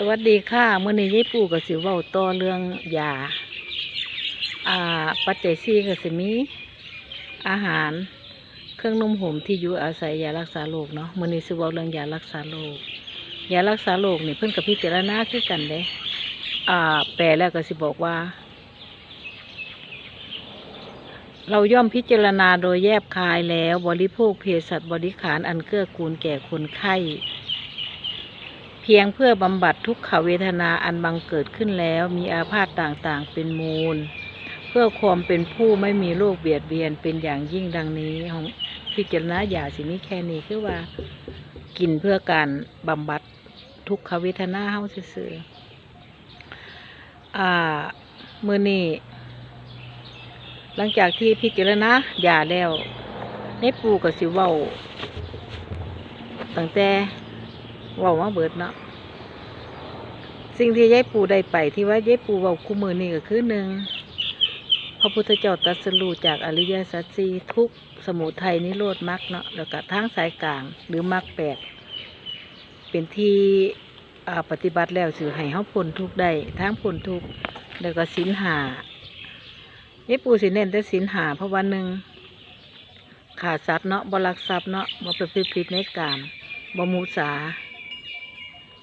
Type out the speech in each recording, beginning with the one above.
สวัสดีค่ะเมื่อนี้ยายปู่กับสิเว้าต่อเรื่องยาอ่าปัจเจัยสี่ก็สิมี อาหารเครื่องนุ่มห่มที่อยู่อาศัยยารักษาโรคเนาะเมื่อนี้สิเว้าเรื่องยารักษาโรคยารักษาโรคนี่เพิ่นกับพิจารณาคือกันเด้อ่า แปลแล้วก็สิบอกว่า เราย่อมพิจารณาโดยแยบคายแล้วบริโภคเภสัชบริขารอันเกื้อกูลแก่คนไข้ พียงเพื่อบำบัดทุกขเวทนาอันบังเกิดขึ้นแล้วมีอาพาธต่างๆเป็นมูล เพื่อความเป็นผู้ไม่มีโรคเบียดเบียนเป็นอย่างยิ่งดังนี้ของพิจารณาอย่าสินี้แค่นี้คือว่ากินเพื่อการบำบัดทุกขเวทนาเฮาซื่อๆอ่ามือนี้หลังจากที่พิจารณาอย่าแล้วในปูกับสิเว้าตั้งแต่ ว่ามาเบิดเนาะสิ่งที่ยายปูได้ไปที่ว่ายายปูเว้าคู่มือนี่ก็คือหนึ่งพระพุทธเจ้าตรัสรู้จากอริยสัจสีทุกสมุทัยนิโรธมรรคเนาะแล้วก็ทางสายกลางหรือมรรคแปดเป็นที่ปฏิบัติแล้วสื่อให้เฮาพ้นทุกได้ทั้งพ้นทุกแล้วก็ศีลหายายปูสิเน้นแต่ศีลหาเพราะวันหนึ่งขาดสัตว์เนาะบลักทรัพย์เนาะบ่ไปพิพิตในกามบมูสา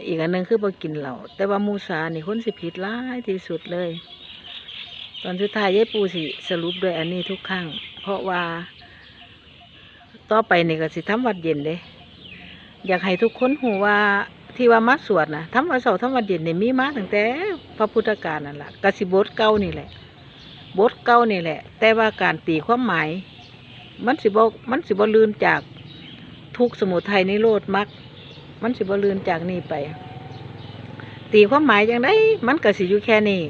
อีกอันหนึ่งคือบ่กินเหล้าแต่ว่ามูสานี่คนสิผิดร้ายที่สุดเลย ตอนสุดท้ายยายปูสิสรุปด้วยอันนี้ทุกครั้งเพราะว่า ต่อไปนี่ก็สิทำวัดเย็นเด้อยากให้ทุกคนหูว่าที่ว่ามาสวดนะทำวัดเสาร์ทำวัดเย็นเนี่ยมีมาตั้งแต่พระพุทธกาลนั่นแหละกสิบทเก่านี่แหละบทเก่านี่แหละ แต่ว่าการตีความหมาย มันสิบมันสิบลืนจากทุกสมุทัยนิโรธมรรค มันสิบลืนจากนี่ไป ตีความหมายอย่างไดมันก็สิอยู่แค่นี้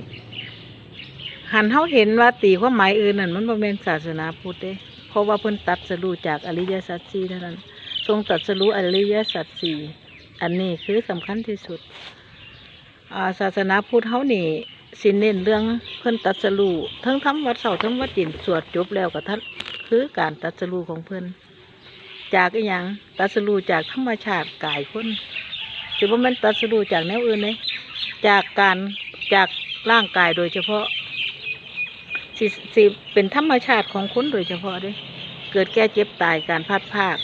หันเฮาเห็นว่าตีความหมายอื่นนั่นมันบ่แม่นศาสนาพุทธเด้เพราะว่าเพิ่นตัดสรู้จากอริยสัจสี่เท่านั้น ทรงตัดสรู้อริยสัจสี่อันนี้คือสำคัญที่สุดาศาสนาพุทธเฮานี่สิเน้นเรื่องเพิ่นตัดสรู้ทั้งทำวัดเสาทั้งวัดเย็นสวดจบแล้วก็ท่านคือการตัดสรู้ของเพิ่น จากอีหยังตัดสรูจากธรรมชาติกายคนถือว่ามันตัดสรูจากแนวอื่นเลยจากการจากร่างกายโดยเฉพาะสิสิเป็นธรรมชาติของคนโดยเฉพาะด้วยเกิดแก่เจ็บตายการพัดภาค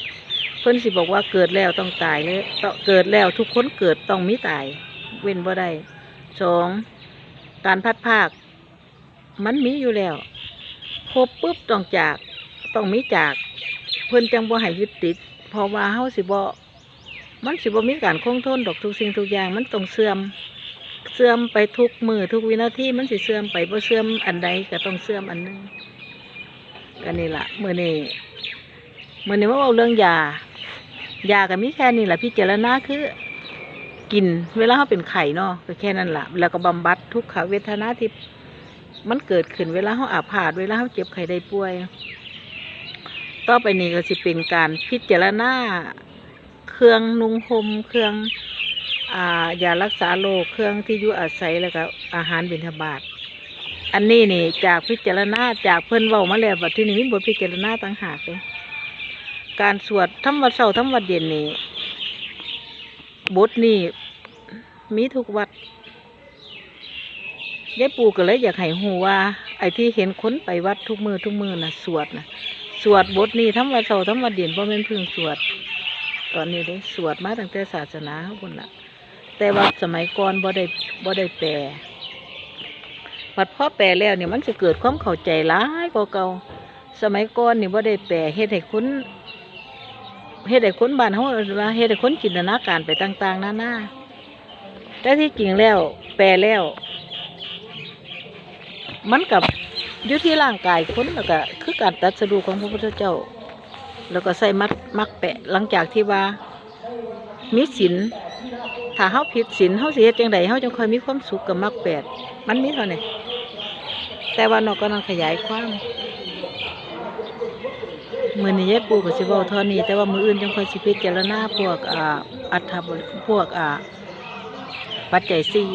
เพิ่นสิบอกว่าเกิดแล้วต้องตายเลยเกิดแล้วทุกคนเกิดต้องมีตาย เว้นบ่ได้สองการพัดภาค มันมีอยู่แล้วพบปุ๊บต้องจากต้องมีจาก เพิ่นจังบ่ให้ยึดติดเพราะว่าเฮาสิบ่มันสิบ่มีการคงทนดอกทุกสิ่งทุกอย่างมันต้องเสื่อมเสื่อมไปทุกมือทุกวินาทีมันสิเสื่อมไปบ่เสื่อมอันใดก็ต้องเสื่อมอันหนึงก็นี่ล่ะมื้อนี้มื้อนี้มาเว้าเรื่องยายาก็มีแค่นี้ล่ะพิจารณาคือกินเวลาเฮาเป็นไข้เนาะก็แค่นั้นล่ะแล้วก็บำบัดทุกขเวทนาที่มันเกิดขึ้นเวลาเฮาอาพาธเวลาเฮาเจ็บไข้ได้ป่วย ต่อไปนี้ก็สิเป็นการพิจารณาเครื่องนุ่งห่มเครื่องอ่ายารักษาโรคเครื่องที่อยู่อาศัยแล้วก็อาหารบิณฑบาตอันนี้นี่จากพิจารณาจากเพิ่อนเว้ามาแล้วบัดที่นี้มีบทพิจารณาต่างหากเลยการสวดธรรมวัดเช้าธรรมวัดเย็นนี่บทนี่มีทุกวัดยายปู่ก็เลยอยากให้หูว่า ไอ้ที่เห็นคนไปวัดทุกมือทุกมือน่ะสวดน่ะ สวดบทนี้ทั้งวันเสาร์ทั้งวันเย็นเพราะมันพิ่งสวด ตอนนี้ได้สวดมาตั้งแต่ศาสนาขาคนละแต่ว่าสมัยก่อนบ่ได้บ่ได้แปลบัดพ่อแปลแล้วเนี่ยมันจะเกิดความเข้าใจหลายกว่าเก่าสมัยก่อนนี่บ่ได้แปลเฮ็ดให้คนเฮ็ดให้คนบ้านเฮาว่าเฮ็ดให้คนจินตนาการไปต่าง ๆนานาแต่ที่จริงแล้ว แปลแล้ว มันกับ อยู่ที่ร่างกายคนแล้วก็คือการตัดสรูของพระพุทธเจ้า แล้วก็ใส่มัดมักแปะหลังจากที่ว่า มีศีลถ้าเฮาผิดศีลเฮาสิเฮ็ดจังไดเฮาจังค่อยมีความสุขกับมักแปดมันมีเท่านี้แต่ว่านอกก็ต้องขยายความมือนี้ยายปู่ก็สิเว้าเท่านี้ แต่ว่ามืออื่นจังค่อยสิพิจารณาพวกอ่าอัฐบริพวกอ่าปัจจัยสี่